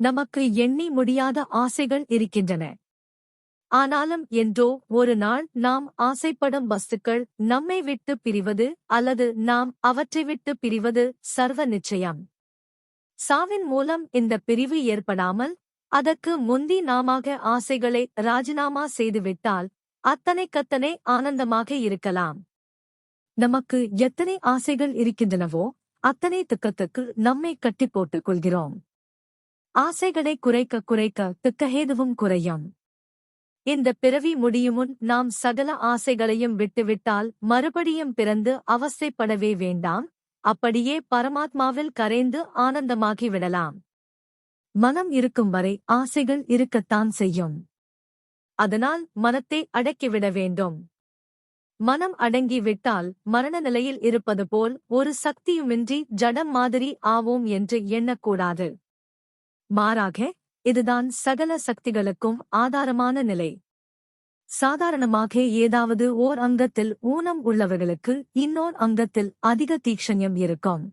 நமக்கு எண்ணி முடியாத ஆசைகள் இருக்கின்றன. ஆனாலும் என்றோ ஒரு நாள் நாம் ஆசைப்படும் வஸ்துக்கள் நம்மை விட்டு பிரிவது அல்லது நாம் அவற்றை விட்டு பிரிவது சர்வ நிச்சயம். சாவின் மூலம் இந்த பிரிவு ஏற்படாமல் அதற்கு முந்தி நாமாக ஆசைகளை ராஜினாமா செய்துவிட்டால் அத்தனைக்கத்தனை ஆனந்தமாக இருக்கலாம். நமக்கு எத்தனை ஆசைகள் இருக்கின்றனவோ அத்தனை துக்கத்துக்கு நம்மை கட்டி போட்டுக் கொள்கிறோம். ஆசைகளை குறைக்க குறைக்க துக்கஹேதுவும் குறையும். இந்த பிறவி முடியுமுன் நாம் சகல ஆசைகளையும் விட்டுவிட்டால் மறுபடியும் பிறந்து அவஸ்தைப்படவே வேண்டாம். அப்படியே பரமாத்மாவில் கரைந்து ஆனந்தமாகி விடலாம். மனம் இருக்கும் வரை ஆசைகள் இருக்கத்தான் செய்யும். அதனால் மனத்தை அடக்கிவிட வேண்டும். மனம் அடங்கி விட்டால் மரண நிலையில் இருப்பது போல் ஒரு சக்தியுமின்றி ஜடம் மாதிரி ஆவோம் என்று எண்ணக்கூடாது. மாறாக இதுதான் சகல சக்திகளுக்கும் ஆதாரமான நிலை. சாதாரணமாக ஏதாவது ஓர் அங்கத்தில் ஊனம் உள்ளவர்களுக்கு இன்னோர் அங்கத்தில் அதிக தீக்ஷண்யம் இருக்கும்.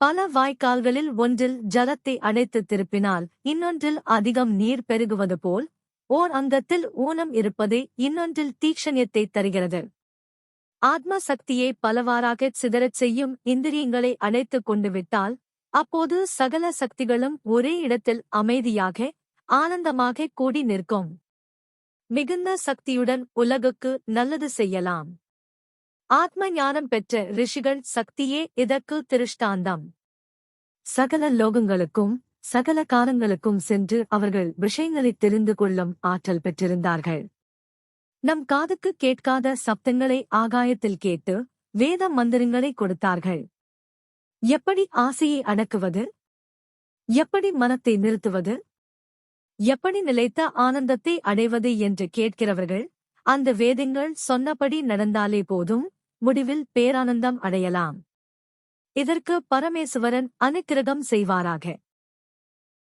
பல வாய்க்கால்களில் ஒன்றில் ஜலத்தை அடைத்து திருப்பினால் இன்னொன்றில் அதிகம் நீர் பெருகுவது போல் ஓர் அங்கத்தில் ஊனம் இருப்பதே இன்னொன்றில் தீக்ஷண்யத்தை தருகிறது. ஆத்ம சக்தியை பலவாறாகச் சிதறச் செய்யும் இந்திரியங்களை அடைத்துக் கொண்டு விட்டால் அப்போது சகல சக்திகளும் ஒரே இடத்தில் அமைதியாக ஆனந்தமாக கூடி நிற்கும். மிகுந்த சக்தியுடன் உலகுக்கு நல்லது செய்யலாம். ஆத்ம ஞானம் பெற்ற ரிஷிகள் சக்தியே இதற்கு திருஷ்டாந்தம். சகல லோகங்களுக்கும் சகல காலங்களுக்கும் சென்று அவர்கள் விஷயங்களைத் தெரிந்து கொள்ளும் ஆற்றல் பெற்றிருந்தார்கள். நம் காதுக்கு கேட்காத சப்தங்களை ஆகாயத்தில் கேட்டு வேத மந்திரங்களை கொடுத்தார்கள். எப்படி ஆசையை அடக்குவது? எப்படி மனத்தை நிறுத்துவது? எப்படி நிலைத்த ஆனந்தத்தை அடைவது என்று கேட்கிறவர்கள் அந்த வேதங்கள் சொன்னபடி நடந்தாலே போதும் முடிவில் பேரானந்தம் அடையலாம். இதற்கு பரமேசுவரன் அனுக்கிரகம் செய்வாராக.